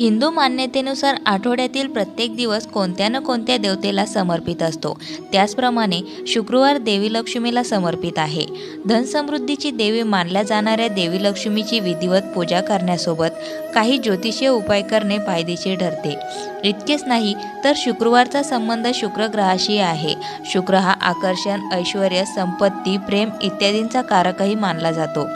हिंदू मान्यतेनुसार आठवड्यातील प्रत्येक दिवस कोणत्या न कोणत्या देवतेला समर्पित असतो? त्याचप्रमाणे शुक्रवार देवी लक्ष्मीला समर्पित आहे. धनसमृद्धीची देवी मानल्या जाणाऱ्या देवी लक्ष्मीची विधिवत पूजा करण्यासोबत काही ज्योतिषीय उपाय करणे फायदेशीर ठरते. इतकेच नाही तर शुक्रवारचा संबंध शुक्र ग्रहाशी आहे. शुक्र हा आकर्षण ऐश्वर संपत्ती प्रेम इत्यादींचा कारकही मानला जातो.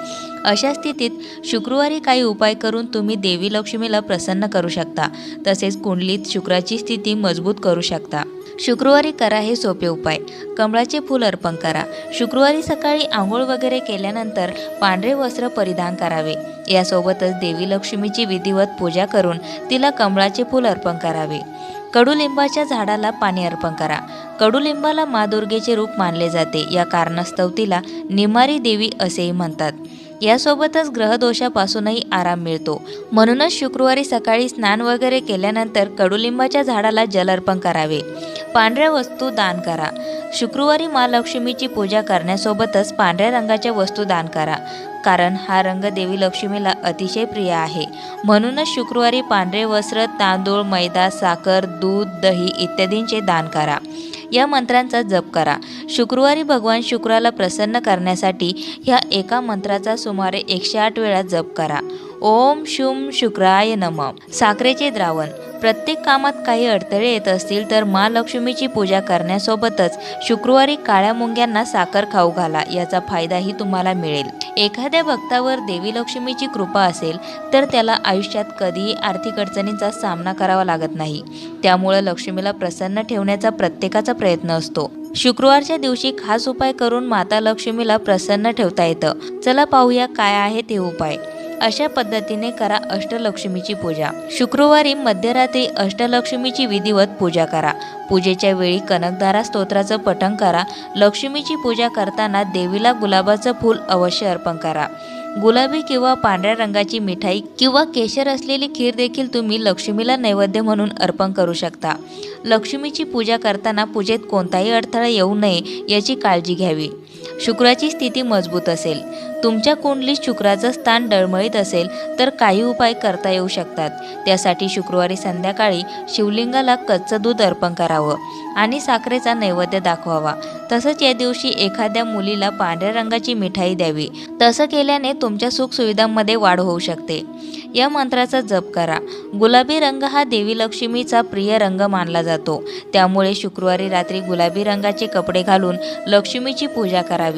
अशा स्थितीत शुक्रवारी काही उपाय करून तुम्ही देवी लक्ष्मीला प्रसन्न करू शकता. तसेच कुंडलीत शुक्राची स्थिती मजबूत करू शकता. शुक्रवारी करा हे सोपे उपाय. कमळाचे फूल अर्पण करा. शुक्रवारी सकाळी आंघोळ वगैरे केल्यानंतर पांढरे वस्त्र परिधान करावे. यासोबतच देवी लक्ष्मीची विधिवत पूजा करून तिला कमळाचे फूल अर्पण करावे. कडुलिंबाच्या झाडाला पाणी अर्पण करा. कडुलिंबाला मा दुर्गेचे रूप मानले जाते. या कारणास्तव तिला निमारी देवी असेही म्हणतात. यासोबतच ग्रहदोषापासूनही आराम मिळतो. म्हणूनच शुक्रवारी सकाळी स्नान वगैरे केल्यानंतर कडुलिंबाच्या झाडाला जल अर्पण करावे. पांढऱ्या वस्तू दान करा. शुक्रवारी महालक्ष्मीची पूजा करण्यासोबतच पांढऱ्या रंगाच्या वस्तू दान करा. कारण हा रंग देवी लक्ष्मीला अतिशय प्रिय आहे. म्हणूनच शुक्रवारी पांढरे वस्त्र तांदूळ मैदा साखर दूध दही इत्यादींचे दान करा. या मंत्रांचा जप करा. शुक्रवारी भगवान शुक्राला प्रसन्न करण्यासाठी ह्या एका मंत्राचा सुमारे एकशे आठ वेळा जप करा. ओम शुम शुक्राय नम. साखरेचे द्रावण. प्रत्येक कामात काही अडथळे येत असतील तर महालक्ष्मीची पूजा करण्यासोबतच शुक्रवारी काळ्या मुंग्यांना साखर खाऊ घाला याचा फायदाही तुम्हाला मिळेल. एखाद्या भक्तावर देवी लक्ष्मीची कृपा असेल तर त्याला आयुष्यात कधीही आर्थिक अडचणींचा सामना करावा लागत नाही. त्यामुळं लक्ष्मीला प्रसन्न ठेवण्याचा प्रत्येकाचा प्रयत्न असतो. शुक्रवारच्या दिवशी खास उपाय करून माता लक्ष्मीला प्रसन्न ठेवता येतं. चला पाहूया काय आहे ते उपाय. अशा पद्धतीने करा अष्टलक्ष्मीची पूजा. शुक्रवारी मध्यरात्री अष्टलक्ष्मीची विधिवत पूजा करा. पूजेच्या वेळी कनकदारा स्तोत्राचं पठण करा. लक्ष्मीची पूजा करताना देवीला गुलाबाचं फूल अवश्य अर्पण करा. गुलाबी किंवा पांढऱ्या रंगाची मिठाई किंवा केशर असलेली खीर देखील तुम्ही लक्ष्मीला नैवेद्य म्हणून अर्पण करू शकता. लक्ष्मीची पूजा करताना पूजेत कोणताही अडथळा येऊ नये याची काळजी घ्यावी. शुक्राची स्थिती मजबूत असेल. तुमच्या कुंडलीत शुक्राचं स्थान डळमळीत असेल तर काही उपाय करता येऊ शकतात. त्यासाठी शुक्रवारी संध्याकाळी शिवलिंगाला कच्चं दूध अर्पण करावं आणि साखरेचा नैवेद्य दाखवावा. तसंच या दिवशी एखाद्या मुलीला पांढऱ्या रंगाची मिठाई द्यावी. तसं केल्याने तुमच्या सुखसुविधांमध्ये वाढ होऊ शकते. या मंत्राचा जप करा. गुलाबी रंग हा देवी लक्ष्मीचा प्रिय रंग मानला जातो. त्यामुळे शुक्रवारी रात्री गुलाबी रंगाचे कपडे घालून लक्ष्मीची पूजा करावी.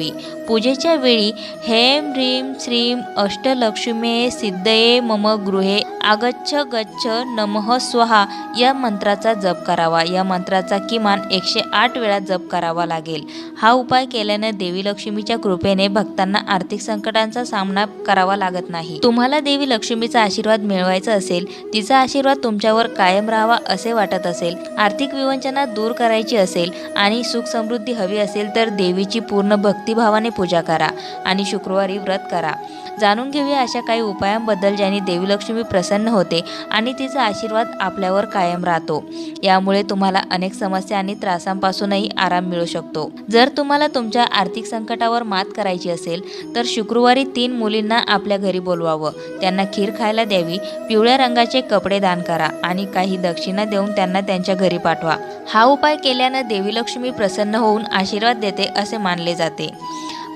पूजेच्या वेळी हेम ह्रीम श्रीम अष्टलक्ष्मे सिद्धये मम गृहे आगच्छ गच्छ नमः स्वाहा या मंत्राचा जप करावा. या मंत्राचा किमान एकशे आठ वेळा जप करावा लागेल. हा उपाय केल्याने देवी लक्ष्मीच्या कृपेने भक्तांना आर्थिक संकटांचा सामना करावा लागत नाही. तुम्हाला देवी लक्ष्मीचा आशीर्वाद मिळवायचा असेल तिचा आशीर्वाद तुमच्यावर कायम राहावा असे वाटत असेल आर्थिक विवंचना दूर करायची असेल आणि सुख समृद्धी हवी असेल तर देवीची पूर्ण भक्तिभावाने पूजा करा आणि शुक्रवारी व्रत करा. जाणून घेऊया अशा काही उपायांबद्दल ज्यांनी देवी लक्ष्मी प्रसन्न प्रसन्न होते आणि तिचा आशीर्वाद आपल्यावर कायम राहतो. यामुळे तुम्हाला अनेक समस्या आणि त्रासांपासूनही आराम मिळू शकतो. जर तुम्हाला तुमच्या आर्थिक संकटावर मात करायची असेल तर शुक्रवारी तीन मुलींना आपल्या घरी बोलवावं. त्यांना खीर खायला द्यावी पिवळ्या रंगाचे कपडे दान करा आणि काही दक्षिणा देऊन त्यांना त्यांच्या घरी पाठवा. हा उपाय केल्यानं देवी लक्ष्मी प्रसन्न होऊन आशीर्वाद देते असे मानले जाते.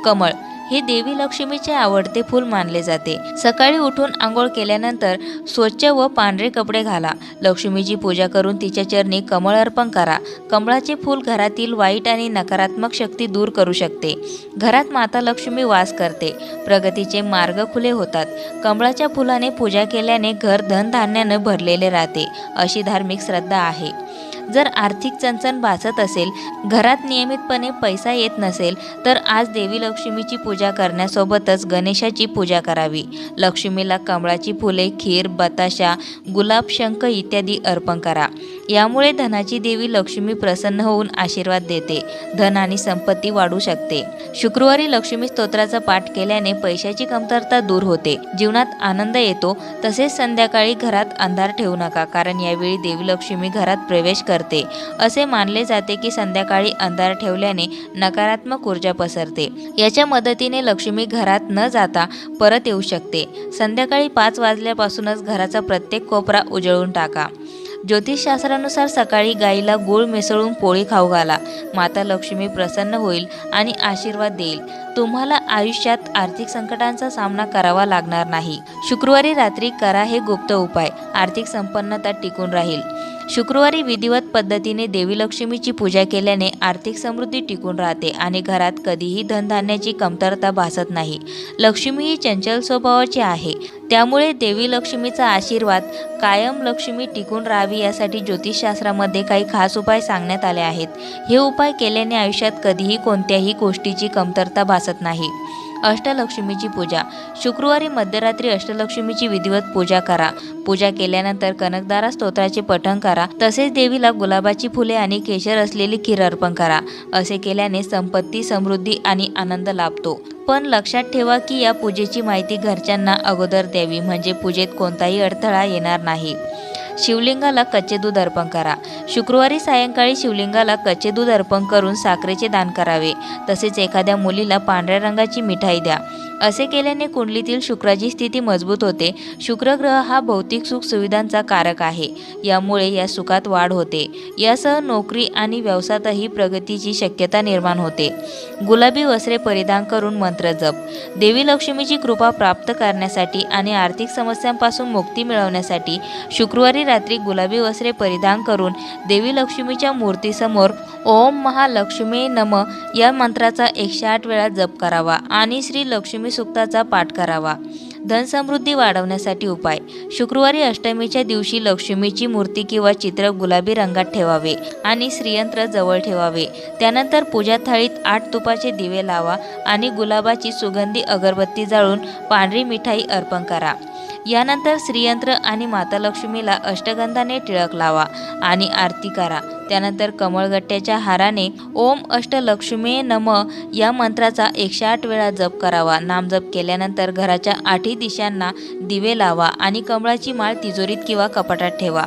कमळ हे देवी लक्ष्मीचे आवडते फूल मानले जाते. सकाळी उठून आंघोळ केल्यानंतर स्वच्छ व पांढरे कपडे घाला. लक्ष्मीची पूजा करून तिच्या चरणी कमळ अर्पण करा. कमळाचे फूल घरातील वाईट आणि नकारात्मक शक्ती दूर करू शकते. घरात माता लक्ष्मी वास करते. प्रगतीचे मार्ग खुले होतात. कमळाच्या फुलाने पूजा केल्याने घर धनधान्यानं भरलेले राहते. अशी धार्मिक श्रद्धा आहे. जर आर्थिक चणचण भासत असेल घरात नियमितपणे पैसा येत नसेल तर आज देवी लक्ष्मीची पूजा करण्यासोबतच गणेशाची पूजा करावी. लक्ष्मीला कमळाची फुले खीर बताशा गुलाब शंख इत्यादी अर्पण करा. यामुळे धनाची देवी लक्ष्मी प्रसन्न होऊन आशीर्वाद देते. धन आणि संपत्ती वाढू शकते. शुक्रवारी लक्ष्मी स्तोत्राचा पाठ केल्याने पैशाची कमतरता दूर होते. जीवनात आनंद येतो. तसेच संध्याकाळी घरात अंधार ठेवू नका कारण यावेळी देवी लक्ष्मी घरात प्रवेश कर करते. असे मानले जाते की संध्याकाळी अंधार ठेवल्याने नकारात्मक ऊर्जा पसरते. याच्या मदतीने लक्ष्मी घरात न जाता परत येऊ शकते. संध्याकाळी पाच वाजल्यापासूनच घराचा प्रत्येक कोपरा उजळून टाका. ज्योतिषशास्त्रानुसार सकाळी गाईला गूळ मिसळून पोळी खाऊ घाला. माता लक्ष्मी प्रसन्न होईल आणि आशीर्वाद देईल. तुम्हाला आयुष्यात आर्थिक संकटांचा सामना करावा लागणार नाही. शुक्रवारी रात्री करा हे गुप्त उपाय. आर्थिक संपन्नता टिकून राहील. शुक्रवारी विधिवत पद्धतीने देवी लक्ष्मीची पूजा केल्याने आर्थिक समृद्धी टिकून राहते आणि घरात कधीही धनधान्याची कमतरता भासत नाही. लक्ष्मी ही चंचल स्वभावाची आहे. त्यामुळे देवी लक्ष्मीचा आशीर्वाद कायम लक्ष्मी टिकून राहावी यासाठी ज्योतिषशास्त्रामध्ये काही खास उपाय सांगण्यात आले आहेत. हे उपाय केल्याने आयुष्यात कधीही कोणत्याही गोष्टीची कमतरता भासत नाही. अष्टलक्ष्मीची पूजा. शुक्रवारी मध्यरात्री अष्टलक्ष्मीची विधिवत पूजा करा. पूजा केल्यानंतर कनकदारा स्तोत्राचे पठण करा. तसेच देवीला गुलाबाची फुले आणि केशर असलेली खीर अर्पण करा. असे केल्याने संपत्ती समृद्धी आणि आनंद लाभतो. पण लक्षात ठेवा की या पूजेची माहिती घरच्यांना अगोदर द्यावी. म्हणजे पूजेत कोणताही अडथळा येणार नाही. शिवलिंगाला कच्चे दूध अर्पण करा. शुक्रवारी सायंकाळी शिवलिंगाला कच्चे दूध अर्पण करून साखरेचे दान करावे. तसेच एखाद्या मुलीला पांढऱ्या रंगाची मिठाई द्या. असे केल्याने कुंडलीतील शुक्राची स्थिती मजबूत होते. शुक्र ग्रह हा भौतिक सुख सुविधांचा कारक आहे. यामुळे या सुखात वाढ होते. यासह नोकरी आणि व्यवसायातही प्रगतीची शक्यता निर्माण होते. गुलाबी वस्त्रे परिधान करून मंत्र जप. देवी लक्ष्मीची कृपा प्राप्त करण्यासाठी आणि आर्थिक समस्यांपासून मुक्ती मिळवण्यासाठी शुक्रवारी रात्री गुलाबी वस्त्रे परिधान करून देवी लक्ष्मीच्या मूर्तीसमोर ओम महालक्ष्मी नम या मंत्राचा एकशे आठ वेळा जप करावा आणि श्री लक्ष्मी सुक्ताचा पाठ करावा. धनसमृद्धी वाढवण्यासाठी उपाय. शुक्रवारी अष्टमीच्या दिवशी लक्ष्मीची मूर्ती किंवा चित्र गुलाबी रंगात ठेवावे आणि श्रीयंत्र जवळ ठेवावे. त्यानंतर पूजा थाळीत आठ तुपाचे दिवे लावा आणि गुलाबाची सुगंधी अगरबत्ती जाळून पांढरी मिठाई अर्पण करा. यानंतर श्रीयंत्र आणि माता लक्ष्मीला अष्टगंधाने टिळक लावा आणि आरती करा. त्यानंतर कमळगट्ट्याच्या हाराने ओम अष्टलक्ष्मी नम या मंत्राचा एकशे आठ वेळा जप करावा. नामजप केल्यानंतर घराच्या आठही दिशांना दिवे लावा आणि कमळाची माळ तिजोरीत किंवा कपाटात ठेवा.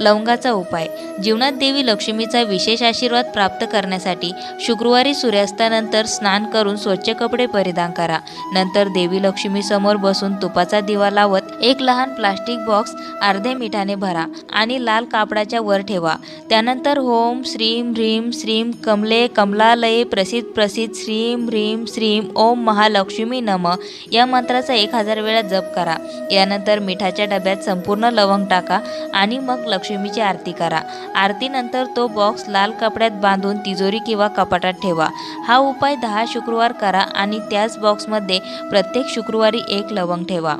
लवंगाचा उपाय. जीवनात देवी लक्ष्मीचा विशेष आशीर्वाद प्राप्त करण्यासाठी शुक्रवारी सूर्यास्तानंतर स्नान करून स्वच्छ कपडे परिधान करा. नंतर देवी लक्ष्मी समोर बसून तुपाचा दिवा लावत एक लहान प्लास्टिक बॉक्स अर्धे मिठाने भरा आणि लाल कापडाच्या वर ठेवा. त्यानंतर ओम श्रीम ह्रीम श्रीम कमले कमलालये प्रसिद्ध प्रसिद्ध श्रीम ह्रीम श्रीम ओम महालक्ष्मी नम. या मंत्राचा एक हजार वेळा जप करा. यानंतर मिठाच्या डब्यात संपूर्ण लवंग टाका आणि मग लक्ष्मीची आरती करा. आरतीनंतर तो बॉक्स लाल कपड्यात बांधून तिजोरी किंवा कपाटात ठेवा. हा उपाय दहा शुक्रवार करा आणि त्याच बॉक्समध्ये प्रत्येक शुक्रवारी एक लवंग ठेवा.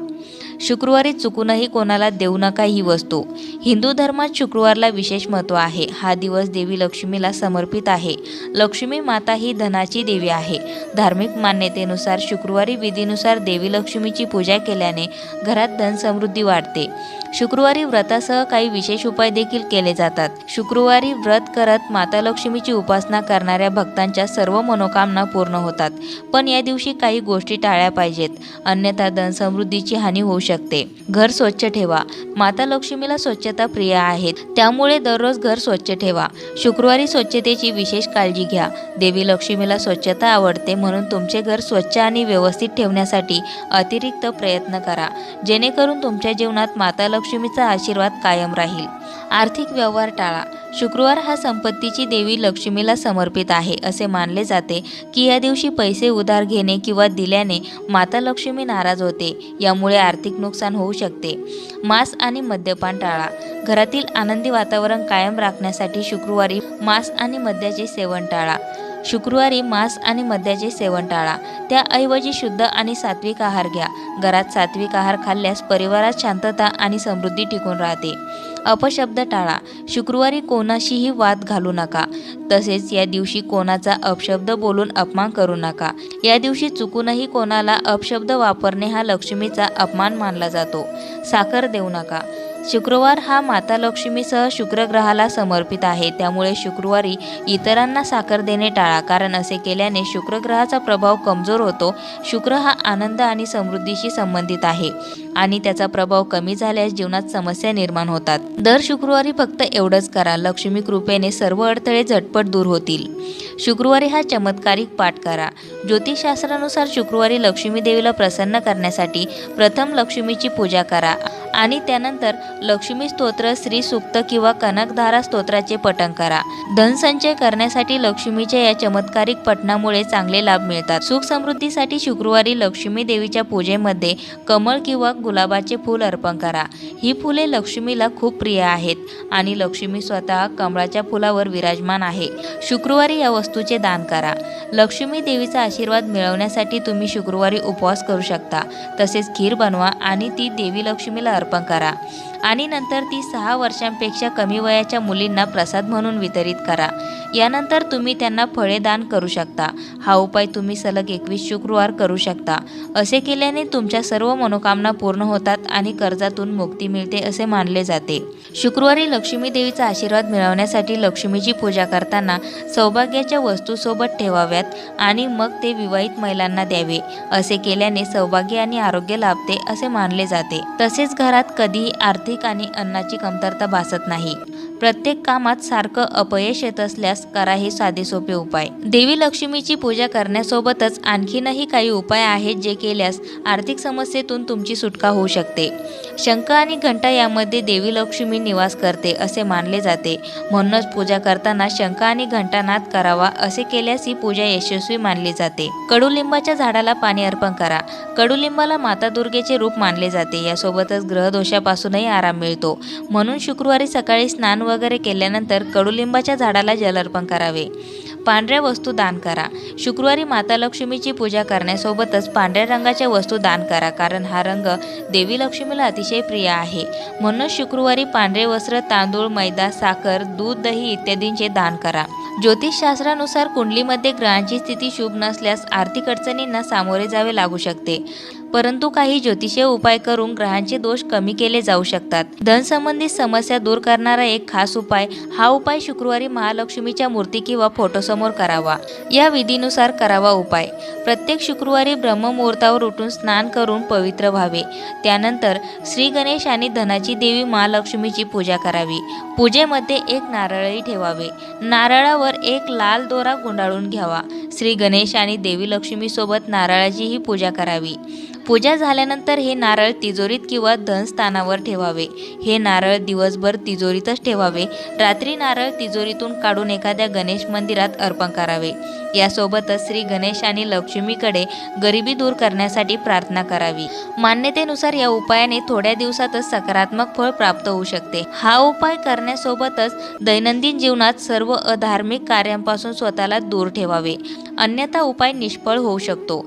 शुक्रवारी चुकूनही कोणाला देऊ नका ही वस्तू. हिंदू धर्मात शुक्रवारला विशेष महत्त्व आहे. हा दिवस देवी लक्ष्मीला समर्पित आहे. लक्ष्मी माता ही धनाची देवी आहे. धार्मिक मान्यतेनुसार शुक्रवारी विधीनुसार देवी लक्ष्मीची पूजा केल्याने घरात धन समृद्धी वाढते. शुक्रवारी व्रतासह काही विशेष उपाय देखील केले जातात. शुक्रवारी व्रत करत माता लक्ष्मीची उपासना करणाऱ्या भक्तांच्या सर्व मनोकामना पूर्ण होतात. पण या दिवशी काही गोष्टी टाळल्या पाहिजेत. अन्यथा धनसमृद्धीची हानी होऊ शकते. शकते. घर स्वच्छ ठेवा. माता लक्ष्मीला स्वच्छता प्रिय आहेत. त्यामुळे दररोज घर स्वच्छ ठेवा. शुक्रवारी स्वच्छतेची विशेष काळजी घ्या. देवी लक्ष्मीला स्वच्छता आवडते म्हणून तुमचे घर स्वच्छ आणि व्यवस्थित ठेवण्यासाठी अतिरिक्त प्रयत्न करा. जेणेकरून तुमच्या जीवनात माता लक्ष्मीचा आशीर्वाद कायम राहील. आर्थिक व्यवहार टाळा. शुक्रवार हा संपत्तीची देवी लक्ष्मीला समर्पित आहे असे मानले जाते की या दिवशी पैसे उधार घेणे किंवा दिल्याने माता लक्ष्मी नाराज होते यामुळे आर्थिक नुकसान होऊ शकते. मांस आणि मद्यपान टाळा. घरातील आनंदी वातावरण कायम राखण्यासाठी शुक्रवारी मांस आणि मद्याचे सेवन टाळा. शुक्रवारी मांस आणि मद्याचे सेवन टाळा. त्याऐवजी शुद्ध आणि सात्विक आहार घ्या. घरात सात्विक आहार खाल्ल्यास परिवारात शांतता आणि समृद्धी टिकून राहते. अपशब्द टाळा. शुक्रवारी कोणाशीही वाद घालू नका. तसेच या दिवशी कोणाचा अपशब्द बोलून अपमान करू नका. या दिवशी चुकूनही कोणाला अपशब्द वापरणे हा लक्ष्मीचा अपमान मानला जातो. साखर देऊ नका. शुक्रवार हा माता लक्ष्मीसह शुक्रग्रहाला समर्पित आहे. त्यामुळे शुक्रवारी इतरांना साखर देणे टाळा. कारण असे केल्याने शुक्रग्रहाचा प्रभाव कमजोर होतो. शुक्र हा आनंद आणि समृद्धीशी संबंधित आहे. आणि त्याचा प्रभाव कमी झाल्यास जीवनात समस्या निर्माण होतात. दर शुक्रवारी फक्त एवढंच करा लक्ष्मी कृपेने सर्व अडथळे झटपट दूर होतील. शुक्रवारी हा चमत्कारिक पाठ करा. ज्योतिषशास्त्रानुसार शुक्रवारी लक्ष्मी देवीला प्रसन्न करण्यासाठी प्रथम लक्ष्मीची पूजा करा आणि त्यानंतर लक्ष्मी स्तोत्र श्री सुक्त किंवा कनकधारा स्तोत्राचे पठण करा. धनसंचय करण्यासाठी लक्ष्मीच्या या चमत्कारिक पठणामुळे चांगले लाभ मिळतात. सुख समृद्धीसाठी शुक्रवारी लक्ष्मी देवीच्या पूजेमध्ये कमळ किंवा गुलाबाचे फूल अर्पण करा. ही फुले लक्ष्मीला खूप प्रिय आहेत आणि लक्ष्मी स्वतः कमळाच्या फुलावर विराजमान आहे. शुक्रवारी या वस्तूचे दान करा. लक्ष्मी देवीचा आशीर्वाद मिळवण्यासाठी तुम्ही शुक्रवारी उपवास करू शकता. तसेच खीर बनवा आणि ती देवी लक्ष्मीला अर्पण करा. आणि नंतर ती सहा वर्षांपेक्षा कमी वयाच्या मुलींना प्रसाद म्हणून वितरित करा. यानंतर तुम्ही त्यांना फळे दान करू शकता. हा उपाय तुम्ही सलग एकवीस शुक्रवार करू शकता. असे केल्याने तुमच्या सर्व मनोकामना पूर्ण होतात आणि कर्जातून मुक्ती मिळते असे मानले जाते. शुक्रवारी लक्ष्मी देवीचा आशीर्वाद मिळवण्यासाठी लक्ष्मीची पूजा करताना सौभाग्याच्या वस्तूसोबत ठेवाव्यात आणि मग ते विवाहित महिलांना द्यावे. असे केल्याने सौभाग्य आणि आरोग्य लाभते असे मानले जाते. तसेच घरात कधीही आर्थिक आणि अन्नाची कमतरता भासत नाही. प्रत्येक कामात सारखं अपयश येत असल्यास करा हे साधे सोपे उपाय. देवी लक्ष्मीची पूजा करण्यासोबतच आणखीनही काही उपाय आहेत जे केल्यास आर्थिक समस्येतून तुमची सुटका होऊ शकते. शंख आणि घंटा यामध्ये देवी लक्ष्मी निवास करते असे मानले जाते. म्हणूनच पूजा करताना शंख आणि घंटानाद करावा असे केल्यास ही पूजा यशस्वी मानली जाते. कडुलिंबाच्या झाडाला पाणी अर्पण करा. कडुलिंबाला माता दुर्गेचे रूप मानले जाते. यासोबतच ग्रहदोषापासूनही आराम मिळतो. म्हणून शुक्रवारी सकाळी स्नान वगैरे केल्यानंतर कडुलिंबाच्या झाडाला जल अर्पण करावे. पांढऱ्या वस्तू दान करा. शुक्रवारी माता लक्ष्मीची पूजा करण्यासोबतच पांढऱ्या रंगाच्या वस्तू दान करा कारण हा रंग देवी लक्ष्मीला अतिशय प्रिय आहे. म्हणून शुक्रवारी पांढरे वस्त्र तांदूळ मैदा साखर दूध दही इत्यादींचे दान करा. ज्योतिषशास्त्रानुसार कुंडलीमध्ये ग्रहांची स्थिती शुभ नसल्यास आर्थिक अडचणींना सामोरे जावे लागू शकते. परंतु काही ज्योतिषीय उपाय करून ग्रहांचे दोष कमी केले जाऊ शकतात. धन संबंधित समस्या दूर करणारा एक खास उपाय हा उपाय शुक्रवारी महालक्ष्मीच्या मूर्ती किंवा फोटोसमोर करावा. या विधीनुसार करावा उपाय. प्रत्येक शुक्रवारी ब्रह्ममुहूर्तावर उठून स्नान करून पवित्र व्हावे. त्यानंतर श्री गणेश आणि धनाची देवी महालक्ष्मीची पूजा करावी. पूजेमध्ये एक नारळही ठेवावे. नारळावर एक लाल दोरा गुंडाळून घ्यावा. श्री गणेश आणि देवी लक्ष्मीसोबत नारळाचीही पूजा करावी. पूजा झाल्यानंतर हे नारळ तिजोरीत किंवा धनस्थानावर ठेवावे. हे नारळ दिवसभर तिजोरीतच ठेवावे. रात्री नारळ तिजोरीतून काढून एखाद्या गणेश मंदिरात अर्पण करावे. यासोबतच श्री गणेश आणि लक्ष्मीकडे गरिबी दूर करण्यासाठी प्रार्थना करावी. मान्यतेनुसार या उपायाने थोड्या दिवसातच सकारात्मक फळ प्राप्त होऊ शकते. हा उपाय करण्यासोबतच दैनंदिन जीवनात सर्व अधार्मिक कार्यांपासून स्वतःला दूर ठेवावे. अन्यथा उपाय निष्फळ होऊ शकतो.